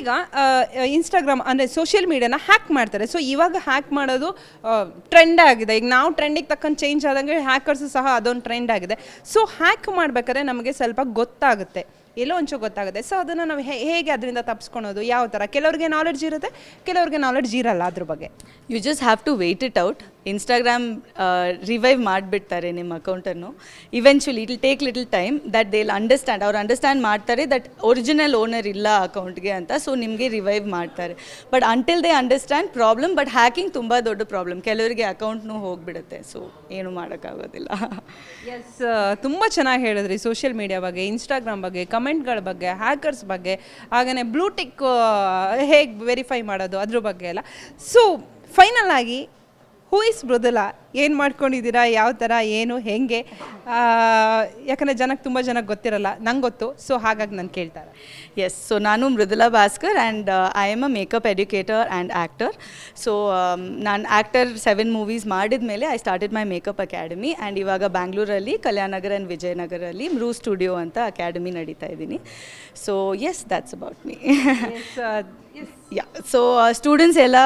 ಈಗ ಇನ್ಸ್ಟಾಗ್ರಾಮ್ ಅಂದರೆ ಸೋಷಿಯಲ್ ಮೀಡಿಯಾನ ಹ್ಯಾಕ್ ಮಾಡ್ತಾರೆ. ಸೊ ಇವಾಗ ಹ್ಯಾಕ್ ಮಾಡೋದು ಟ್ರೆಂಡ್ ಆಗಿದೆ. ಈಗ ನಾವು ಟ್ರೆಂಡಿಗೆ ತಕ್ಕಂಗೆ ಚೇಂಜ್ ಆದಂಗೆ ಹ್ಯಾಕರ್ಸು ಸಹ ಅದೊಂದು ಟ್ರೆಂಡ್ ಆಗಿದೆ. ಸೊ ಹ್ಯಾಕ್ ಮಾಡಬೇಕಾದ್ರೆ ನಮಗೆ ಸ್ವಲ್ಪ ಗೊತ್ತಾಗುತ್ತೆ. ಎಲ್ಲೋ ಒಂಚೂರು ಗೊತ್ತಾಗುತ್ತೆ. ಸೊ ಅದನ್ನು ನಾವು ಹೇಗೆ ಅದರಿಂದ ತಪ್ಪಿಸ್ಕೊಳೋದು ಯಾವ ಥರ ಕೆಲವ್ರಿಗೆ ನಾಲೆಡ್ಜ್ ಇರುತ್ತೆ, ಕೆಲವ್ರಿಗೆ ನಾಲೆಡ್ಜ್ ಇರಲ್ಲ ಅದ್ರ ಬಗ್ಗೆ. You just have to wait it out Instagram revive ಮಾಡಿಬಿಡ್ತಾರೆ ನಿಮ್ಮ ಅಕೌಂಟನ್ನು eventually it take little time that they understand ಅವ್ರು ಅಂಡರ್ಸ್ಟ್ಯಾಂಡ್ ಮಾಡ್ತಾರೆ ದಟ್ ಒರಿಜಿನಲ್ ಓನರ್ ಇಲ್ಲ ಅಕೌಂಟ್ಗೆ ಅಂತ ಸೊ ನಿಮಗೆ ರಿವೈವ್ ಮಾಡ್ತಾರೆ. But until they understand problem but hacking ತುಂಬ ದೊಡ್ಡ ಪ್ರಾಬ್ಲಮ್ ಕೆಲವರಿಗೆ ಅಕೌಂಟ್ನು ಹೋಗಿಬಿಡುತ್ತೆ ಸೊ ಏನು ಮಾಡೋಕ್ಕಾಗೋದಿಲ್ಲ. ಎಸ್ ತುಂಬ ಚೆನ್ನಾಗಿ ಹೇಳಿದ್ರಿ ಸೋಷಿಯಲ್ ಮೀಡಿಯಾ ಬಗ್ಗೆ ಇನ್ಸ್ಟಾಗ್ರಾಮ್ ಬಗ್ಗೆ ಕಮೆಂಟ್ಗಳ ಬಗ್ಗೆ ಹ್ಯಾಕರ್ಸ್ ಬಗ್ಗೆ ಹಾಗೆಯೇ ಬ್ಲೂಟಿಕ್ ಹೇಗೆ ವೆರಿಫೈ ಮಾಡೋದು ಅದ್ರ ಬಗ್ಗೆ ಎಲ್ಲ. ಸೊ ಫೈನಲ್ ಆಗಿ ಹೂ ಇಸ್ ಮೃದುಲಾ ಏನು ಮಾಡ್ಕೊಂಡಿದ್ದೀರಾ? ಯಾವ ಥರ ಏನು? ಹೆಂಗೆ? ಯಾಕಂದರೆ ಜನಕ್ಕೆ ತುಂಬ ಜನಕ್ಕೆ ಗೊತ್ತಿರಲ್ಲ. ನಂಗೆ ಗೊತ್ತು. ಸೊ ಹಾಗಾಗಿ ನಾನು ಕೇಳ್ತಾರೆ ಎಸ್ ಸೊ ನಾನು Mrudula Bhaskar and I am a makeup educator and actor so ನಾನು ಆ್ಯಕ್ಟರ್ ಸೆವೆನ್ ಮೂವೀಸ್ ಮಾಡಿದ ಮೇಲೆ I started my makeup academy and ಇವಾಗ ಬ್ಯಾಂಗ್ಳೂರಲ್ಲಿ ಕಲ್ಯಾಣನಗರ ಆ್ಯಂಡ್ ವಿಜಯನಗರಲ್ಲಿ ಮೃ ಸ್ಟುಡಿಯೋ ಅಂತ ಅಕಾಡೆಮಿ ನಡೀತಾ ಇದ್ದೀನಿ. So yes that's about me yeah so students ಎಲ್ಲ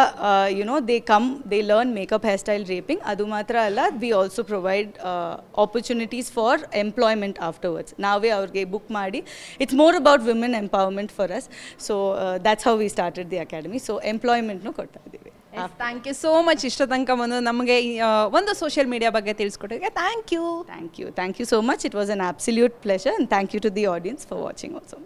you know they come they learn makeup hair style draping ಅದು ಮಾತ್ರ ಅಲ್ಲ we also provide opportunities for employment afterwards ನಾವೇ ಅವ್ರಿಗೆ ಬುಕ್ ಮಾಡಿ it's more about women empowerment for us so that's how we started the academy so ಎಂಪ್ಲಾಯ್ಮೆಂಟ್ನು ಕೊಡ್ತಾ ಇದ್ದೀವಿ thank you so much ಇಷ್ಟ ತನಕ ಬಂದು ನಮಗೆ ಒಂದು ಸೋಷಿಯಲ್ ಮೀಡಿಯಾ ಬಗ್ಗೆ ತಿಳಿಸ್ಕೊಟ್ಟಿಗೆ thank you thank you thank you so much it was an absolute pleasure and thank you to the audience for watching also